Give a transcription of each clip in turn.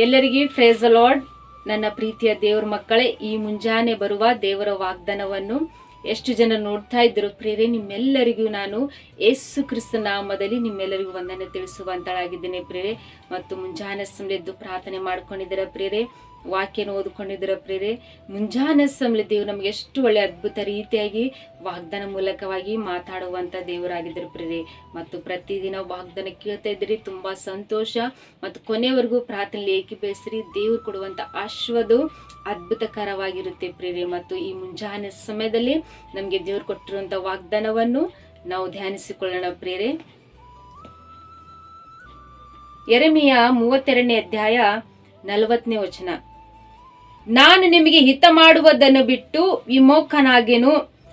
ಎಲ್ಲರಿಗೂ phrase lord ನನ್ನ ಪ್ರೀತಿಯ ದೇವರ ಮಕ್ಕಳೇ, ಈ ಮುಂಜಾನೆ ಬರುವ ದೇವರ ವಾಗ್ದಾನವನ್ನು ಎಷ್ಟು ಜನ ನೋಡ್ತಾ ಇದ್ದರು ಪ್ರೇರೆ ನಿಮ್ಮೆಲ್ಲರಿಗೂ ನಾನು ಯೇಸು ಕ್ರಿಸ್ತ ನಾಮದಲ್ಲಿ ನಿಮ್ಮೆಲ್ಲರಿಗೂ ವಂದನೆ ತಿಳಿಸುವಂತಳಾಗಿದ್ದೇನೆ ಪ್ರೇರೆ ಮತ್ತು ಮುಂಜಾನೆ ಸಮಯದ್ದು ಪ್ರಾರ್ಥನೆ ಮಾಡ್ಕೊಂಡಿದ್ದೀರ ಪ್ರೇರೆ ವಾಕ್ಯನ ಓದ್ಕೊಂಡಿದ್ದೀರ ಪ್ರೇರೆ? ಮುಂಜಾನೆ ಸಮಯ ದೇವ್ರು ನಮ್ಗೆ ಎಷ್ಟು ಒಳ್ಳೆ ಅದ್ಭುತ ರೀತಿಯಾಗಿ ವಾಗ್ದಾನ ಮೂಲಕವಾಗಿ ಮಾತಾಡುವಂತ ದೇವರಾಗಿದ್ದರು ಪ್ರೇರೆ. ಮತ್ತು ಪ್ರತಿದಿನ ವಾಗ್ದಾನ ಕೇಳ್ತಾ ಇದ್ರಿ ತುಂಬಾ ಸಂತೋಷ. ಮತ್ತು ಕೊನೆವರೆಗೂ ಪ್ರಾರ್ಥನೆ ಏಕೀಭವಿಸ್ರಿ ದೇವ್ರು ಕೊಡುವಂತ ಅಶ್ವದು ಅದ್ಭುತಕರವಾಗಿರುತ್ತೆ ಪ್ರೇರೆ. ಮತ್ತು ಈ ಮುಂಜಾನೆ ಸಮಯದಲ್ಲಿ ನಮಗೆ ದೇವ್ರು ಕೊಟ್ಟಿರುವಂತ ವಾಗ್ದಾನವನ್ನು ನಾವು ಧ್ಯಾನಿಸಿಕೊಳ್ಳೋಣ ಪ್ರೇರೆ. ಎರೆಮಿಯ ಮೂವತ್ತೆರಡನೇ ಅಧ್ಯಾಯ ನಲವತ್ತನೇ ವಚನ. ನಾನು ನಿಮಗೆ ಹಿತ ಮಾಡುವುದನ್ನು ಬಿಟ್ಟು ವಿಮೋಖನಾಗೆನು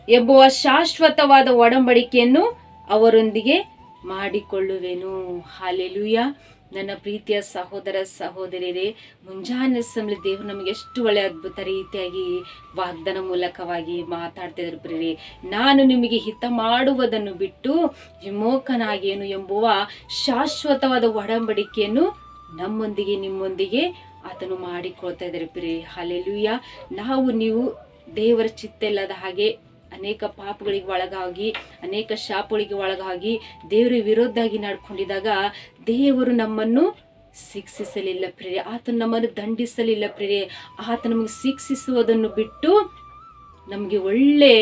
ಎಂಬುವ ಶಾಶ್ವತವಾದ ಒಡಂಬಡಿಕೆಯನ್ನು ಅವರೊಂದಿಗೆ ಮಾಡಿಕೊಳ್ಳುವೆನು. ಹಾಲೆಲುಯ್ಯ ನನ್ನ ಪ್ರೀತಿಯ ಸಹೋದರ ಸಹೋದರಿಯರೇ ಮುಂಜಾನೆ ಸಮಯ ದೇವರು ನಮಗೆ ಎಷ್ಟು ಒಳ್ಳೆ ಅದ್ಭುತ ರೀತಿಯಾಗಿ ವಾಗ್ದಾನ ಮೂಲಕವಾಗಿ ಮಾತಾಡ್ತಿದ್ರು ಪ್ರೇರೆ ನಾನು ನಿಮಗೆ ಹಿತ ಮಾಡುವುದನ್ನು ಬಿಟ್ಟು ವಿಮೋಖನಾಗೇನು ಎಂಬುವ ಶಾಶ್ವತವಾದ ಒಡಂಬಡಿಕೆಯನ್ನು ನಮ್ಮೊಂದಿಗೆ ನಿಮ್ಮೊಂದಿಗೆ ಆತನು ಮಾಡಿಕೊಳ್ತಾ ಇದ್ದಾರೆ ಪ್ರೇ ಹಲೆಲುಯ್ಯ ನಾವು, ನೀವು ದೇವರ ಚಿತ್ತ ಇಲ್ಲದ ಹಾಗೆ ಅನೇಕ ಪಾಪಗಳಿಗೆ ಒಳಗಾಗಿ, ಅನೇಕ ಶಾಪಗಳಿಗೆ ಒಳಗಾಗಿ ದೇವರ ವಿರೋಧಾಗಿ ನಡ್ಕೊಂಡಿದ್ದಾಗ ದೇವರು ನಮ್ಮನ್ನು ಶಿಕ್ಷಿಸಲಿಲ್ಲ ಪ್ರಿಯೆ ಆತನು ನಮ್ಮನ್ನು ದಂಡಿಸಲಿಲ್ಲ ಪ್ರಿಯೆ ಆತ ನಮಗೆ ಶಿಕ್ಷಿಸುವುದನ್ನು ಬಿಟ್ಟು ನಮಗೆ ಒಳ್ಳೆ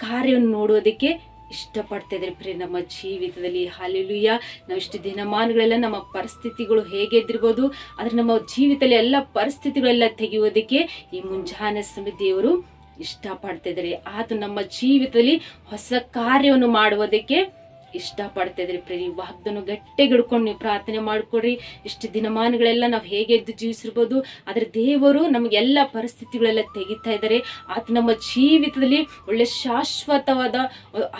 ಕಾರ್ಯವನ್ನು ನೋಡೋದಕ್ಕೆ ಇಷ್ಟಪಡ್ತಾ ಇದ್ದಾರೆ ಪ್ರಿಯ ನಮ್ಮ ಜೀವಿತದಲ್ಲಿ. ಹಾಲೆಲುಯ್ಯ ನಾವು ಇಷ್ಟು ದಿನಮಾನಗಳೆಲ್ಲ ನಮ್ಮ ಪರಿಸ್ಥಿತಿಗಳು ಹೇಗೆ ಇದ್ದಿರ್ಬೋದು, ಆದರೆ ನಮ್ಮ ಜೀವಿತದಲ್ಲಿ ಎಲ್ಲ ಪರಿಸ್ಥಿತಿಗಳೆಲ್ಲ ತೆಗೆಯೋದಕ್ಕೆ ಈ ಮುಂಜಾನೆ ಸಮಯ ದೇವರು ಇಷ್ಟಪಡ್ತಾ ಇದ್ದಾರೆ ಆತ ನಮ್ಮ ಜೀವಿತದಲ್ಲಿ ಹೊಸ ಕಾರ್ಯವನ್ನು ಮಾಡುವುದಕ್ಕೆ ಇಷ್ಟಪಡ್ತಾ ಇದ್ರಿ ಪ್ರೀ ವಾಗ್ದನ್ನು ಗಟ್ಟಿಗೆ ಹಿಡ್ಕೊಂಡು ನೀವು ಪ್ರಾರ್ಥನೆ ಮಾಡ್ಕೊಡ್ರಿ. ಇಷ್ಟು ದಿನಮಾನಗಳೆಲ್ಲ ನಾವು ಹೇಗೆ ಎದ್ದು ಜೀವಿಸಿರ್ಬೋದು, ಆದರೆ ದೇವರು ನಮಗೆಲ್ಲ ಪರಿಸ್ಥಿತಿಗಳೆಲ್ಲ ತೆಗಿತಾ ಇದ್ದಾರೆ. ಆತ ನಮ್ಮ ಜೀವಿತದಲ್ಲಿ ಒಳ್ಳೆ ಶಾಶ್ವತವಾದ,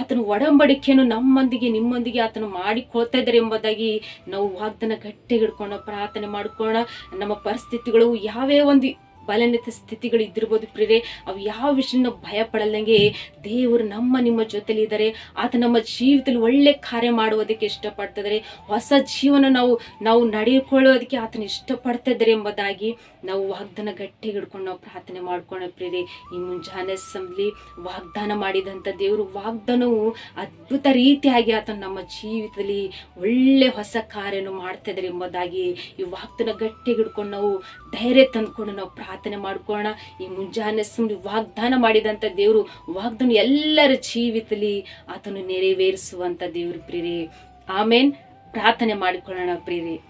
ಆತನ ಒಡಂಬಡಿಕೆಯನ್ನು ನಮ್ಮೊಂದಿಗೆ, ನಿಮ್ಮೊಂದಿಗೆ ಆತನು ಮಾಡಿಕೊಳ್ತಾ ಇದ್ದಾರೆ ಎಂಬುದಾಗಿ ನಾವು ವಾಗ್ದನ ಗಟ್ಟಿಗೆ ಹಿಡ್ಕೊಂಡು ಪ್ರಾರ್ಥನೆ ಮಾಡ್ಕೊಳ್ಳೋಣ. ನಮ್ಮ ಪರಿಸ್ಥಿತಿಗಳು ಯಾವ್ಯಾವ ಒಂದು ಬಲನಿತ ಸ್ಥಿತಿಗಳು ಇದ್ದಿರ್ಬೋದು ಪ್ರಿಯರೇ. ಅವು ಯಾವ ವಿಷಯನ ಭಯ ಪಡಲ್ದಂಗೆ ದೇವರು ನಮ್ಮ, ನಿಮ್ಮ ಜೊತೆಲಿ ಇದ್ದಾರೆ. ಆತ ನಮ್ಮ ಜೀವಿತದಲ್ಲಿ ಒಳ್ಳೆ ಕಾರ್ಯ ಮಾಡುವುದಕ್ಕೆ ಇಷ್ಟಪಡ್ತಿದ್ದಾರೆ. ಹೊಸ ಜೀವನ ನಾವು ನಾವು ನಡೆದುಕೊಳ್ಳೋದಕ್ಕೆ ಆತನ ಇಷ್ಟಪಡ್ತಾ ಇದ್ದಾರೆ ಎಂಬುದಾಗಿ ನಾವು ವಾಗ್ದಾನ ಗಟ್ಟಿ ಹಿಡ್ಕೊಂಡು ನಾವು ಪ್ರಾರ್ಥನೆ ಮಾಡ್ಕೊಳ್ಳೋ ಪ್ರಿಯರೇ. ಈ ಮುಂಜಾನೆ ಸಂಬ್ಲಿ ವಾಗ್ದಾನ ಮಾಡಿದಂಥ ದೇವರು ವಾಗ್ದಾನವು ಅದ್ಭುತ ರೀತಿಯಾಗಿ ಆತನ ನಮ್ಮ ಜೀವಿತದಲ್ಲಿ ಒಳ್ಳೆ ಹೊಸ ಕಾರ್ಯನು ಮಾಡ್ತಾ ಇದ್ದಾರೆ ಎಂಬುದಾಗಿ ಈ ವಾಗ್ದಾನ ಗಟ್ಟಿಗೆ ಹಿಡ್ಕೊಂಡು ನಾವು ಧೈರ್ಯ ತಂದ್ಕೊಂಡು ನಾವು ಪ್ರಾರ್ಥನೆ ಮಾಡ್ಕೊಳ್ಳೋಣ. ಈ ಮುಂಜಾನೆ ಸುಮ್ಮನೆ ವಾಗ್ದಾನ ಮಾಡಿದಂಥ ದೇವರು ವಾಗ್ದಾನ ಎಲ್ಲರ ಜೀವಿತಲಿ ಆತನು ನೆರವೇರಿಸುವಂಥ ದೇವರು ಪ್ರೀರಿ ಆಮೇನ್. ಪ್ರಾರ್ಥನೆ ಮಾಡಿಕೊಳ್ಳೋಣ ಪ್ರೀರಿ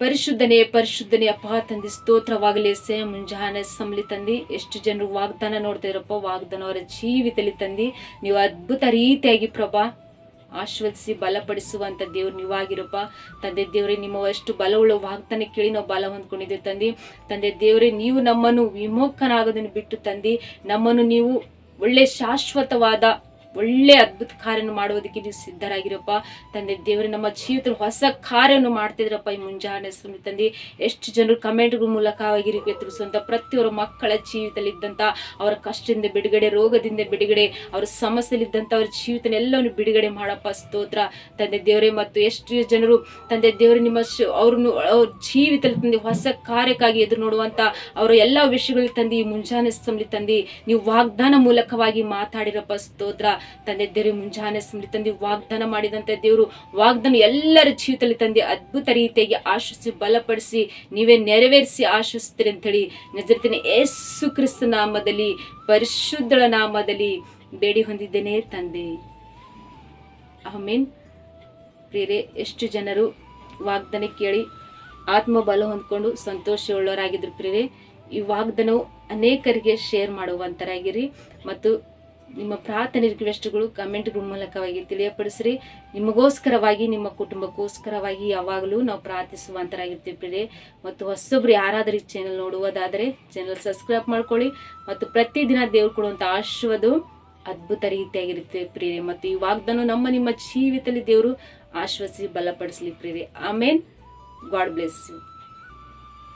ಪರಿಶುದ್ಧನೇ ಪರಿಶುದ್ಧನೇ ಅಪ್ಪ, ತಂದೆ, ಸ್ತೋತ್ರವಾಗಲಿ. ಸೇ ಮುಂಜಾನೆ ಸಂಬಳಿ ತಂದಿ, ಎಷ್ಟು ಜನರು ವಾಗ್ದಾನ ನೋಡ್ತಿದ್ರಪ್ಪ ವಾಗ್ದಾನ ಅವರ ಜೀವಿತಲಿ ತಂದಿ. ನೀವು ಅದ್ಭುತ ರೀತಿಯಾಗಿ ಪ್ರಭಾ ಆಶ್ವದಿಸಿ ಬಲಪಡಿಸುವಂತ ದೇವ್ರು ನೀವಾಗಿರಪ್ಪ. ತಂದೆ ದೇವ್ರೆ ನಿಮ್ಮ ಎಷ್ಟು ಬಲವುಳ್ಳ ವಾಗ್ದಾನ ಕೇಳಿ ನಾವು ಬಲ ಹೊಂದ್ಕೊಂಡಿದ್ದೀವಿ ತಂದಿ. ತಂದೆ ದೇವ್ರೆ, ನೀವು ನಮ್ಮನ್ನು ವಿಮೋಖನಾಗೋದನ್ನು ಬಿಟ್ಟು ತಂದಿ, ನಮ್ಮನ್ನು ನೀವು ಒಳ್ಳೆ ಶಾಶ್ವತವಾದ ಒಳ್ಳೆ ಅದ್ಭುತ ಕಾರ್ಯವನ್ನು ಮಾಡುವುದಕ್ಕೆ ನೀವು ಸಿದ್ಧರಾಗಿರಪ್ಪ. ತಂದೆ ದೇವರು, ನಮ್ಮ ಜೀವಿತ ಹೊಸ ಕಾರ್ಯವನ್ನು ಮಾಡ್ತಿದ್ರಪ್ಪ ಈ ಮುಂಜಾನೆ ಸುಮ್ಮನೆ ತಂದೆ. ಎಷ್ಟು ಜನರು ಕಮೆಂಟ್ಗಳ ಮೂಲಕವಾಗಿ ತಿಳಿಸುವಂತ ಪ್ರತಿಯೊಬ್ಬರ ಮಕ್ಕಳ ಜೀವಿತದಲ್ಲಿ ಇದ್ದಂತ, ಅವರ ಕಷ್ಟದಿಂದ ಬಿಡುಗಡೆ, ರೋಗದಿಂದ ಬಿಡುಗಡೆ, ಅವರ ಸಮಸ್ಯೆಲಿದ್ದಂಥ ಅವರ ಜೀವಿತನ ಎಲ್ಲವನ್ನು ಬಿಡುಗಡೆ ಮಾಡಪ್ಪ ಸ್ತೋತ್ರ. ತಂದೆ ದೇವರೇ, ಮತ್ತು ಎಷ್ಟು ಜನರು, ತಂದೆ ದೇವರು, ನಿಮ್ಮ ಅವ್ರನ್ನು, ಅವ್ರ ಜೀವಿತದಲ್ಲಿ ತಂದೆ ಹೊಸ ಕಾರ್ಯಕ್ಕಾಗಿ ಎದುರು ನೋಡುವಂತ, ಅವರ ಎಲ್ಲ ವಿಷಯಗಳಲ್ಲಿ ತಂದು ಈ ಮುಂಜಾನೆ ಸಮಿತಿ ತಂದು, ನೀವು ವಾಗ್ದಾನ ಮೂಲಕವಾಗಿ ಮಾತಾಡಿರಪ್ಪ ಸ್ತೋತ್ರ. ತಂದೆ ದೇವ್ರೆ ಮುಂಜಾನೆ ಸ್ಮೃತಿ ತಂದು ವಾಗ್ದಾನ ಮಾಡಿದಂತ ದೇವರು ವಾಗ್ದಾನ ಎಲ್ಲರ ಜೀವಿತದಲ್ಲಿ ತಂದೆ ಅದ್ಭುತ ರೀತಿಯಾಗಿ ಆಶಿಸಿ, ಬಲಪಡಿಸಿ, ನೀವೇ ನೆರವೇರಿಸಿ ಆಶಿಸ್ತೀರಿ ಅಂತೇಳಿ ನಜರ್ತೀನಿ ಯೇಸು ಕ್ರಿಸ್ತ ನಾಮದಲ್ಲಿ, ಪರಿಶುದ್ಧಳ ನಾಮದಲ್ಲಿ ಬೇಡಿ ಹೊಂದಿದ್ದೇನೆ ತಂದೆ. ಆಮೇನ್. ಪ್ರಿಯರೇ, ಎಷ್ಟು ಜನರು ವಾಗ್ದಾನ ಕೇಳಿ ಆತ್ಮಬಲ ಹೊಂದ್ಕೊಂಡು ಸಂತೋಷವುಳ್ಳವರಾಗಿದ್ರು ಪ್ರಿಯರೇ, ಈ ವಾಗ್ದಾನವು ಅನೇಕರಿಗೆ ಶೇರ್ ಮಾಡುವಂತರಾಗಿರಿ ಮತ್ತು ನಿಮ್ಮ ಪ್ರಾರ್ಥನೆ ರಿಕ್ವೆಸ್ಟ್ಗಳು ಕಮೆಂಟ್ಗಳ ಮೂಲಕವಾಗಿ ತಿಳಿಯಪಡಿಸ್ರಿ. ನಿಮಗೋಸ್ಕರವಾಗಿ, ನಿಮ್ಮ ಕುಟುಂಬಕ್ಕೋಸ್ಕರವಾಗಿ ಯಾವಾಗಲೂ ನಾವು ಪ್ರಾರ್ಥಿಸುವಂತರಾಗಿರ್ತೀವಿ. ಪ್ರಿಯೆ ಮತ್ತು ಹೊಸೊಬ್ರು ಯಾರಾದರೂ ಈ ಚಾನಲ್ ನೋಡುವುದಾದರೆ ಚಾನಲ್ ಸಬ್ಸ್ಕ್ರೈಬ್ ಮಾಡ್ಕೊಳ್ಳಿ. ಮತ್ತು ಪ್ರತಿದಿನ ದೇವ್ರು ಕೊಡುವಂಥ ಆಶೀರ್ವಾದ ಅದ್ಭುತ ರೀತಿಯಾಗಿರುತ್ತೆ ಪ್ರಿಯೆ ಮತ್ತು ಈ ವಾಗ್ದಾನ ನಮ್ಮ, ನಿಮ್ಮ ಜೀವಿತದಲ್ಲಿ ದೇವರು ಆಶ್ವಾಸಿ ಬಲಪಡಿಸಲಿ ಪ್ರಿಯೆ ಆಮೇನ್ ಗಾಡ್ ಬ್ಲೆಸ್ ಯು